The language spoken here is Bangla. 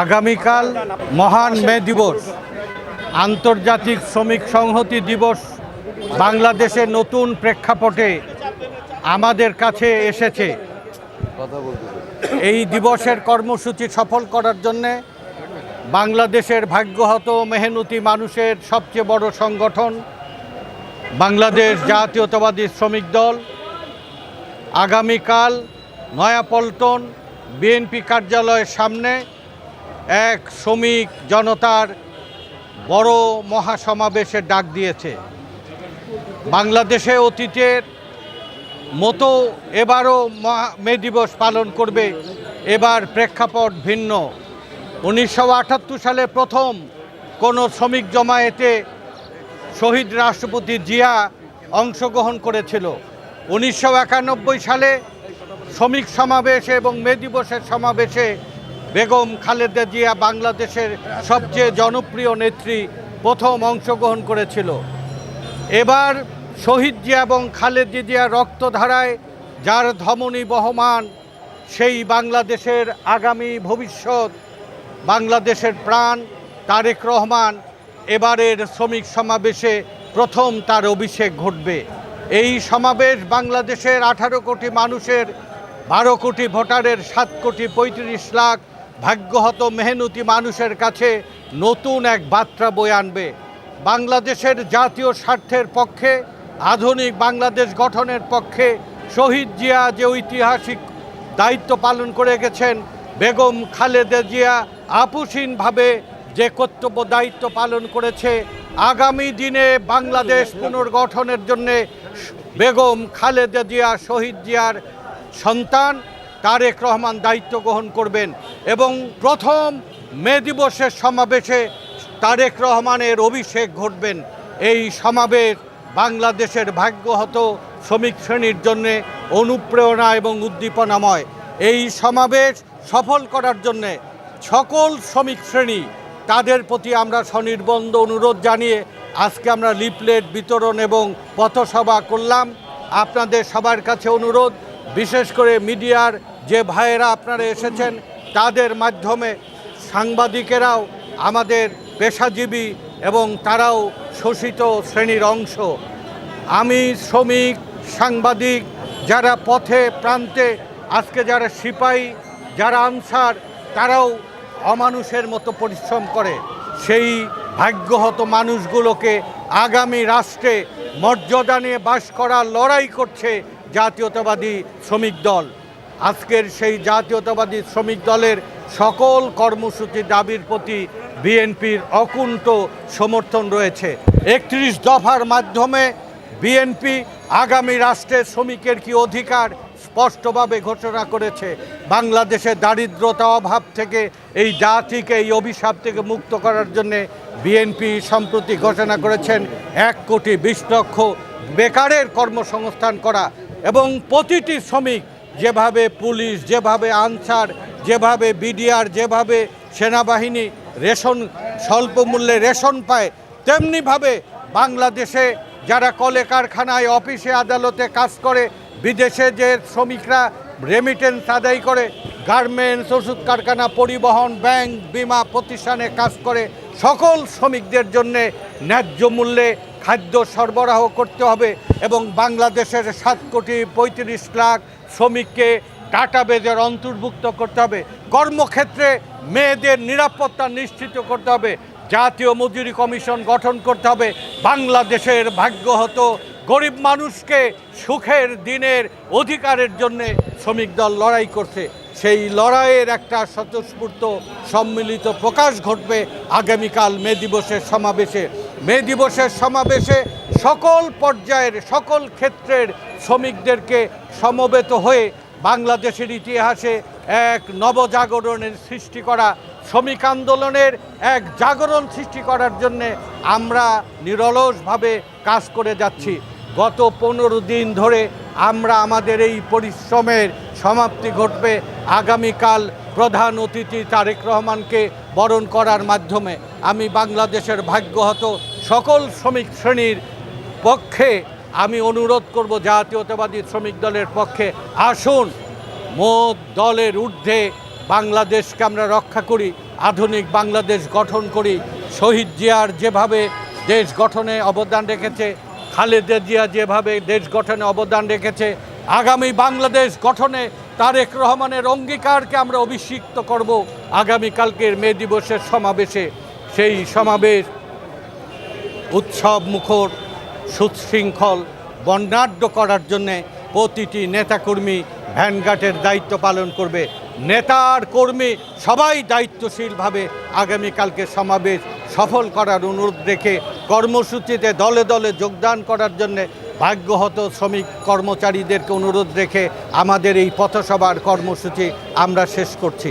আগামীকাল মহান মে দিবস, আন্তর্জাতিক শ্রমিক সংহতি দিবস বাংলাদেশের নতুন প্রেক্ষাপটে আমাদের কাছে এসেছে। এই দিবসের কর্মসূচি সফল করার জন্যে বাংলাদেশের ভাগ্যহত মেহনতি মানুষের সবচেয়ে বড় সংগঠন বাংলাদেশ জাতীয়তাবাদী শ্রমিক দল। আগামীকাল নয়াপল্টন বিএনপি কার্যালয়ের সামনে এক শ্রমিক জনতার বড় মহাসমাবেশের ডাক দিয়েছে। বাংলাদেশে অতীতের মতো এবারও মে দিবস পালন করবে, এবার প্রেক্ষাপট ভিন্ন। উনিশশো আটাত্তর সালে প্রথম কোনো শ্রমিক জমায়েতে শহীদ রাষ্ট্রপতি জিয়া অংশগ্রহণ করেছিল। উনিশশো একানব্বই সালে শ্রমিক সমাবেশে এবং মে দিবসের সমাবেশে বেগম খালেদা জিয়া বাংলাদেশের সবচেয়ে জনপ্রিয় নেত্রী প্রথম অংশগ্রহণ করেছিল। এবার শহীদ জিয়া এবং খালেদ জিয়া রক্তধারায়, যার ধমনী বহমান, সেই বাংলাদেশের আগামী ভবিষ্যৎ, বাংলাদেশের প্রাণ, তারেক রহমান, এবারের শ্রমিক সমাবেশে প্রথম তার অভিষেক ঘটবে। এই সমাবেশ বাংলাদেশের আঠারো কোটি মানুষের, বারো কোটি ভোটারের, সাত কোটি পঁয়ত্রিশ লাখ ভাগ্যহত মেহনতি মানুষের কাছে নতুন এক বার্তা বয়ে আনবে। বাংলাদেশের জাতীয় স্বার্থের পক্ষে, আধুনিক বাংলাদেশ গঠনের পক্ষে শহীদ জিয়া যে ঐতিহাসিক দায়িত্ব পালন করে গেছেন, বেগম খালেদা জিয়া আপুসীনভাবে যে কর্তব্য দায়িত্ব পালন করেছে, আগামী দিনে বাংলাদেশ পুনর্গঠনের জন্যে বেগম খালেদা জিয়া শহীদ জিয়ার সন্তান তারেক রহমান দায়িত্ব গ্রহণ করবেন এবং প্রথম মে দিবসের সমাবেশে তারেক রহমানের অভিষেক ঘটবেন। এই সমাবেশ বাংলাদেশের ভাগ্যহত শ্রমিক শ্রেণির জন্যে অনুপ্রেরণা এবং উদ্দীপনাময়। এই সমাবেশ সফল করার জন্যে সকল শ্রমিক শ্রেণি, তাদের প্রতি আমরা স্বনির্বন্ধ অনুরোধ জানিয়ে আজকে আমরা লিফলেট বিতরণ এবং পথসভা করলাম। আপনাদের সবার কাছে অনুরোধ বিশেষ করে মিডিয়ার যে ভাইয়েরা আপনারা এসেছেন, তাদের মাধ্যমে সাংবাদিকেরাও আমাদের পেশাজীবী এবং তারাও শোষিত শ্রেণির অংশ। আমি শ্রমিক, সাংবাদিক, যারা পথে, প্রান্তে, আজকে যারা সিপাহী যারা আনসার, তারাও অমানুষের মতো পরিশ্রম করে। সেই ভাগ্যহত মানুষগুলোকে আগামী রাষ্ট্রে মর্যাদা নিয়ে বাস করার লড়াই করছে জাতীয়তাবাদী শ্রমিক দল। আজকের সেই জাতীয়তাবাদী শ্রমিক দলের সকল কর্মসূচি দাবির প্রতি বিএনপির অকুণ্ঠ সমর্থন রয়েছে। একত্রিশ দফার মাধ্যমে বিএনপি আগামী রাষ্ট্রের শ্রমিকের কি অধিকার স্পষ্টভাবে ঘোষণা করেছে? বাংলাদেশের দারিদ্রতা অভাব থেকে এই জাতিকে এই অভিশাপ থেকে মুক্ত করার জন্যে বিএনপি সম্প্রতি ঘোষণা করেছেন, এক কোটি বিশ লক্ষ বেকারের কর্মসংস্থান করা। এবং প্রতিটি শ্রমিক যেভাবে পুলিশ, যেভাবে আনসার, যেভাবে বিডিআর, যেভাবে সেনাবাহিনী রেশন, স্বল্প মূল্যে রেশন পায়, তেমনিভাবে বাংলাদেশে যারা কলে কারখানায়, অফিসে আদালতে কাজ করে, বিদেশে যে শ্রমিকরা রেমিটেন্স আদায় করে গার্মেন্টস ওষুধ, কারখানা, পরিবহন ব্যাংক বিমা প্রতিষ্ঠানে কাজ করে, সকল শ্রমিকদের জন্যে ন্যায্য মূল্যে খাদ্য সরবরাহ করতে হবে এবং বাংলাদেশের সাত কোটি পঁয়ত্রিশ লাখ শ্রমিককে টাটা ডাটাবেজের অন্তর্ভুক্ত করতে হবে। কর্মক্ষেত্রে মেয়েদের নিরাপত্তা নিশ্চিত করতে হবে। জাতীয় মজুরি কমিশন গঠন করতে হবে। বাংলাদেশের ভাগ্য হতো গরিব মানুষকে সুখের দিনের অধিকারের জন্যে শ্রমিক দল লড়াই করছে। সেই লড়াইয়ের একটা স্বতঃস্ফূর্ত সম্মিলিত প্রকাশ ঘটবে আগামীকাল মে দিবসের সমাবেশে। মে দিবসের সমাবেশে সকল পর্যায়ের, সকল ক্ষেত্রের শ্রমিকদেরকে সমবেত হয়ে বাংলাদেশের ইতিহাসে এক নবজাগরণের সৃষ্টি করা, শ্রমিক আন্দোলনের এক জাগরণ সৃষ্টি করার জন্যে আমরা নিরলসভাবে কাজ করে যাচ্ছি। গত পনেরো দিন ধরে আমরা আমাদের এই পরিশ্রমের সমাপ্তি ঘটবে আগামীকাল প্রধান অতিথি তারেক রহমানকে বরণ করার মাধ্যমে। আমি বাংলাদেশের ভাগ্যহত সকল শ্রমিক শ্রেণির পক্ষে আমি অনুরোধ করব, জাতীয়তাবাদী শ্রমিক দলের পক্ষে আসুন মোট দলের ঊর্ধ্বে বাংলাদেশকে আমরা রক্ষা করি, আধুনিক বাংলাদেশ গঠন করি। শহীদ জিয়ার যেভাবে দেশ গঠনে অবদান রেখেছে, খালেদা জিয়া যেভাবে দেশ গঠনে অবদান রেখেছে আগামী বাংলাদেশ গঠনে তারেক রহমানের অঙ্গীকারকে আমরা অভিষিক্ত করব আগামীকালকের মে দিবসের সমাবেশে। সেই সমাবেশ উৎসব মুখর, সুশৃঙ্খল, বর্ণাঢ্য করার জন্যে প্রতিটি নেতাকর্মী ভ্যানগার্ডের দায়িত্ব পালন করবে। নেতার কর্মী সবাই দায়িত্বশীলভাবে আগামীকালকে সমাবেশ সফল করার অনুরোধ রেখে কর্মসূচিতে দলে দলে যোগদান করার জন্যে ভাগ্যহত শ্রমিক কর্মচারীদেরকে অনুরোধ রেখে আমাদের এই পথসভার কর্মসূচি আমরা শেষ করছি।